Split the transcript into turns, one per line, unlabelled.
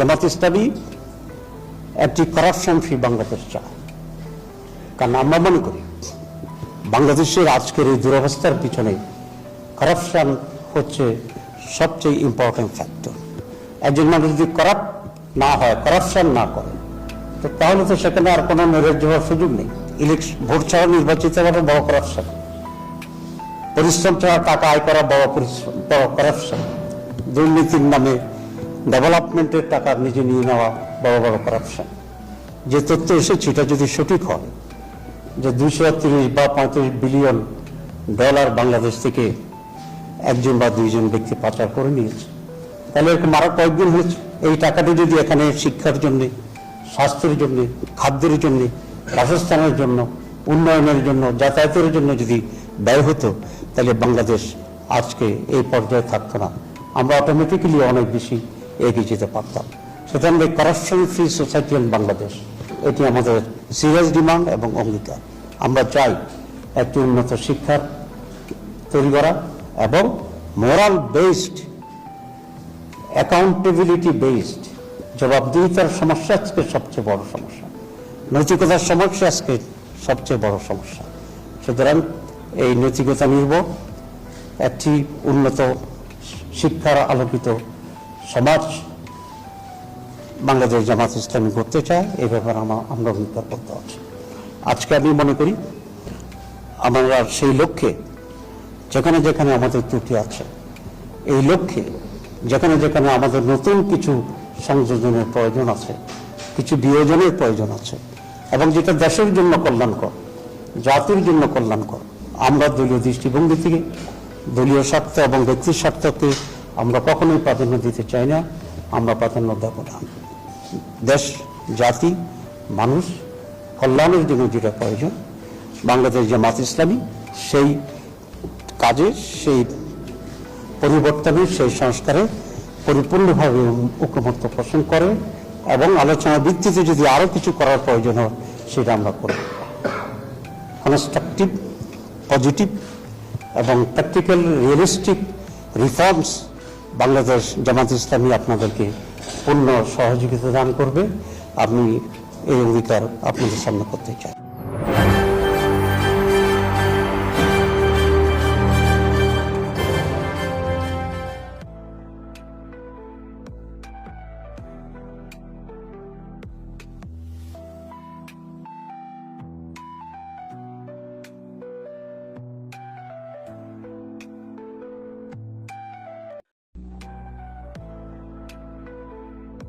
জামাত ইসলামী একটি corruption free Bangladesh চায় কারণ আমরা মনে করি, বাংলাদেশের আজকের এই দুরবস্থার পিছনে করাপশন হচ্ছে সবচেয়ে ইম্পর্টেন্ট ফ্যাক্টর একজন মানুষ যদি করাপ্ট না হয় করাপশন না করে, তো তাহলে তো সেখানে আর কোনো নৈরাজ্য হওয়ার সুযোগ নেই। ইলেকশন ভোট ছাড়া নির্বাচিত হওয়াটা বড় করাপশন পরিশ্রম ছাড়া টাকা আয় করা বড় পরিশ্রম, বড় করাপশন দুর্নীতির নামে ডেভেলপমেন্টের টাকা নিজে নিয়ে নেওয়া বড় বড় করাপশন যে তথ্য এসেছে, এটা যদি সঠিক হয়, যে দুইশো তিরিশ বা পঁয়ত্রিশ বিলিয়ন ডলার বাংলাদেশ থেকে একজন বা দুইজন ব্যক্তি পাচার করে নিয়েছে, তাহলে এরকম আরও কয়েকদিন হয়েছে। এই টাকাটি যদি এখানে শিক্ষার জন্যে, স্বাস্থ্যের জন্যে, খাদ্যের জন্যে, বাসস্থানের জন্য, উন্নয়নের জন্য, যাতায়াতের জন্য যদি ব্যয় হতো, তাহলে বাংলাদেশ আজকে এই পর্যায়ে থাকতো না। আমরা অটোমেটিক্যালি অনেক বেশি এগিয়ে যেতে পারতাম সুতরাং এই corruption free society in Bangladesh এটি আমাদের সিরিয়াস ডিমান্ড এবং অঙ্গীকার। আমরা চাই একটি উন্নত শিক্ষার তৈরি করা এবং মোরাল বেসড অ্যাকাউন্টেবিলিটি বেসড জবাবদিহিতার সমস্যা আজকে সবচেয়ে বড় সমস্যা। নৈতিকতার সমস্যা আজকে সবচেয়ে বড় সমস্যা। সুতরাং এই নৈতিকতা নির্ভর একটি উন্নত শিক্ষার আলোকিত সমাজ, বাংলাদেশ জামাত ইসলামী করতে চায় এই ব্যাপারে আমার আমরা অঙ্গীকার করতে হচ্ছে আজকে আমি মনে করি, আমরা সেই লক্ষ্যে, যেখানে যেখানে আমাদের ত্রুটি আছে, এই লক্ষ্যে, যেখানে যেখানে আমাদের নতুন কিছু সংযোজনের প্রয়োজন আছে, কিছু বিয়োজনের প্রয়োজন আছে, এবং যেটা দেশের জন্য কল্যাণকর, জাতির জন্য কল্যাণকর, আমরা দলীয় দৃষ্টিভঙ্গি থেকে, দলীয় স্বার্থ এবং ব্যক্তির স্বার্থকে আমরা কখনোই প্রাধান্য দিতে চাই না, আমরা প্রাধান্য দেব না। দেশ, জাতি, মানুষ, কল্যাণের জন্য যেটা প্রয়োজন, বাংলাদেশ যে জামাত ইসলামী, সেই কাজে, সেই পরিবর্তনের সেই সংস্কারে পরিপূর্ণভাবে ঐক্যমত্য পোষণ করে এবং আলোচনার ভিত্তিতে যদি আরও কিছু করার প্রয়োজন হয়, সেটা আমরা করব। কনস্ট্রাকটিভ পজিটিভ এবং practical realistic reforms Bangladesh Jamaat Islami আপনাদেরকে পূর্ণ সহযোগিতা দান করবে। আমি এই অঙ্গীকার আপনাদের সামনে করতে চাই।